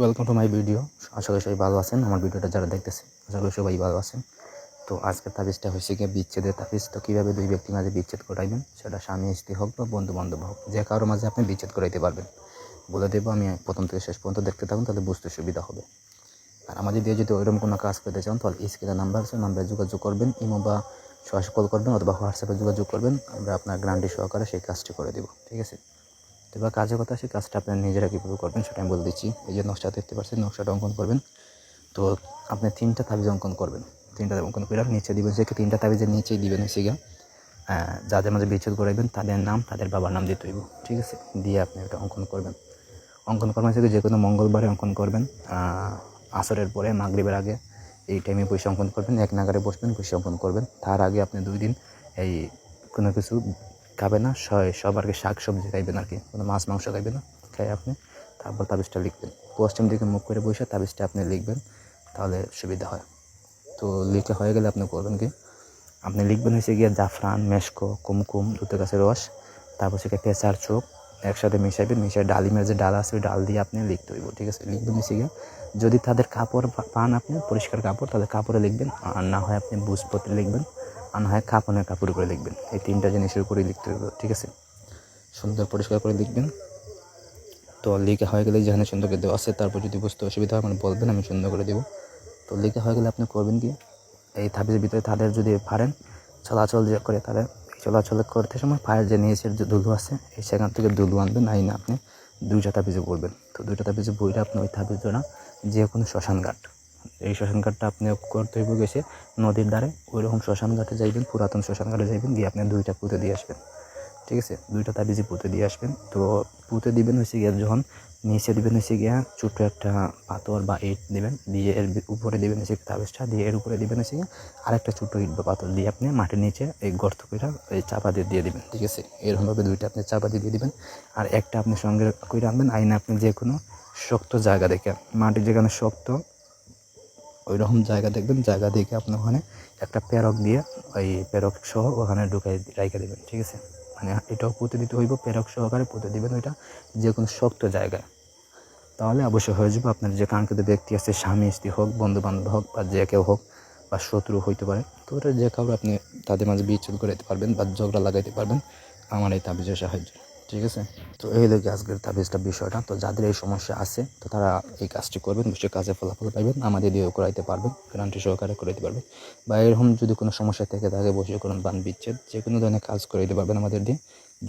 Welcome to my video আশা করি সবাই ভালো আছেন, আমার ভিডিওটা যারা দেখতেছে আশা করি সবাই ভালো আছেন। তো আজকের তাবিজটা হয়েছে গিয়ে বিচ্ছেদের তাবিজ। তো কীভাবে দুই ব্যক্তির মাঝে বিচ্ছেদ করাইবেন সেটা স্বামী, স্ত্রী হোক বা বন্ধু বান্ধব হোক, যে কারোর মাঝে আপনি বিচ্ছেদ করাইতে পারবেন। বলে দেবো, আমি প্রথম থেকে শেষ পর্যন্ত দেখতে থাকুন, তাহলে বুঝতে সুবিধা হবে। আর আমাদের দিয়ে যদি ওইরকম কোনো কাজ করতে চান, তাহলে স্ক্রিনে নাম্বার আছে, নাম্বারে যোগাযোগ করবেন, ইমো বা সরাসরি কল করবেন অথবা হোয়াটসঅ্যাপে যোগাযোগ করবেন, আমরা আপনার গ্রান্টি সহকারে সেই কাজটি করে দেবো। ঠিক আছে? এবার কাজের কথা, সেই কাজটা আপনার নিজেরা কীভাবে করবেন সেটা আমি বলে দিচ্ছি। এই যে নকশা দেখতে পাচ্ছেন, নকশাটা অঙ্কন করবেন। তো আপনি তিনটা তাবিজ অঙ্কন করবেন। তিনটা অঙ্কন করে নিচে দিবেন। সে তিনটা তাবিজের নিচেই দিবেন গিয়া যাদের মাঝে বিচ্ছেদ করাইবেন তাদের নাম, তাদের বাবার নাম দিতে হইব। ঠিক আছে? দিয়ে আপনি ওটা অঙ্কন করবেন। অঙ্কন কর্ম থেকে যে কোনো মঙ্গলবারে অঙ্কন করবেন। আসরের পরে, মাগরিবের আগে এই টাইমে বসে অঙ্কন করবেন। এক নাগারে বসবেন, বসে অঙ্কন করবেন। তার আগে আপনি দুই দিন এই কোনো কিছু খাবেন না সব আর কি শাক সবজি খাইবেন আর কি, কোনো মাছ, মাংস খাইবেন না খাই আপনি তারপর তাবিজটা লিখবেন। পশ্চিম দিকে মুখ করে বসে তাবিজটা আপনি লিখবেন, তাহলে সুবিধা হয়। তো লিখে হয়ে গেলে আপনি করবেন কি, আপনি লিখবেন হচ্ছে গিয়ে জাফরান, মেশকো, কুমকুম দুটো গাছের রস, তারপর সেটা পেঁচার চোখ, একসাথে মিশাইবেন, মিশাই ডালিমের যে ডাল আছে, ওই ডাল দিয়ে আপনি লিখতে হইব, ঠিক আছে? লিখবেন হচ্ছে গিয়ে, যদি তাদের কাপড় পান আপনি, পরিষ্কার কাপড় তাদের কাপড়ে লিখবেন, আর না হয় আপনি বুঝপত্রে লিখবেন। আর না হয় কাপড়ের কাপড় করে লিখবেন এই তিনটা জিনিসের উপরেই লিখতে হইব ঠিক আছে? সুন্দর পরিষ্কার করে লিখবেন তো লিখে হয়ে গেলে যেখানে সুন্দর করে দেওয়া আছে, তারপর যদি বুঝতে অসুবিধা হয় মানে বলবেন, আমি সুন্দর করে দেবো। তো লিখে হয়ে গেলে আপনি করবেন কি? এই তাবিজের ভিতরে তাদের যদি পারেন, চলাচল যে করে তাদের চলাচল করতে সময় পায়ের যে নিচের যে দুলু আছে, এই সেখান থেকে দুলু আনবেন আই না, আপনি দুইটা তাবিজে পড়বেন। তো দুইটা তাবিজে বইটা আপনি ওই তাবিজ যে কোনো শ্মশান ঘাট। এই শ্মশান ঘাটটা আপনি করতে হইব গেছে, নদীর ধারে ওই রকম শ্মশান ঘাটে যাইবেন, পুরাতন শ্মশান ঘাটে যাইবেন দিয়ে আপনি দুইটা পুঁতে দিয়ে আসবেন। ঠিক আছে? দুইটা তাবিজই পুঁতে দিয়ে আসবেন। তো পুঁতে দিবেন হচ্ছে গিয়ে যখন, নিচে দিবেন হচ্ছে গিয়া ছোটো একটা পাথর বা ইট দিবেন, দিয়ে এর উপরে দিবেন হচ্ছে তাবিজটা, দিয়ে এর উপরে দিবেন হচ্ছে গিয়ে আরেকটা ছোটো ইট বা পাথর দিয়ে আপনি মাটির নিচে এই গর্ত কইরা এই চাপা দিয়ে দিয়ে দিবেন। ঠিক আছে? এরকমভাবে দুইটা আপনি চাপা দিয়ে দিয়ে দিবেন। আর একটা আপনি সঙ্গে করে আনবেন, আইনে আপনি যে কোনো শক্ত জায়গা দেখে মাটির যেখানে শক্ত ওই রকম জায়গা দেখবেন, জায়গা দেখে আপনি ওখানে একটা প্যারক দিয়ে ওই প্যারক সহ ওখানে ঢুকাই রাইখে দেবেন, ঠিক আছে? মানে এটাও পুঁতে দিতে হইব প্যারক সহকারে পুঁতে দিবেন ওইটা যে কোনো শক্ত জায়গায়। তাহলে অবশ্যই হয়ে যাবে আপনার যে কাঙ্ক্ষিত ব্যক্তি আছে, স্বামী, স্ত্রী হোক বন্ধু বান্ধব হোক বা যে কেউ হোক বা শত্রু হইতে পারে, তো ওটা যে কাউকে আপনি তাদের মাঝে বিচ্ছেদ করে দিতে পারবেন বা ঝগড়া লাগাইতে পারবেন, আমার এই তাবিজের সাহায্য। ঠিক আছে? তো এই হলো আজকের তাবিজটা বিষয়টা। তো যাদের এই সমস্যা আছে, তো তারা এই কাজটি করবেন, নিশ্চয়ই কাজে ফলাফল পাইবেন, আমাদের দিয়েও করাইতে পারবেন, গ্যারান্টি সহকারে করাইতে পারবেন। বা এরকম যদি কোনো সমস্যা থেকে থাকে, বসে করুন, বান বিচ্ছেদ যে কোনো ধরনের কাজ করে দিতে পারবেন আমাদের দিয়ে,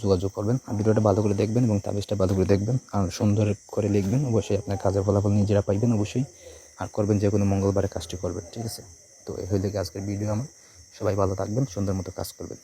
যোগাযোগ করবেন। আর ভিডিওটা ভালো করে দেখবেন এবং তাবিজটা ভালো করে দেখবেন, আর সুন্দর করে লিখবেন, অবশ্যই আপনার কাজের ফলাফল নিজেরা পাইবেন অবশ্যই, আর করবেন যে কোনো মঙ্গলবারে কাজটি করবেন, ঠিক আছে? তো এই কি আজকের ভিডিও আমার। সবাই ভালো থাকবেন, সুন্দর মতো কাজ করবেন।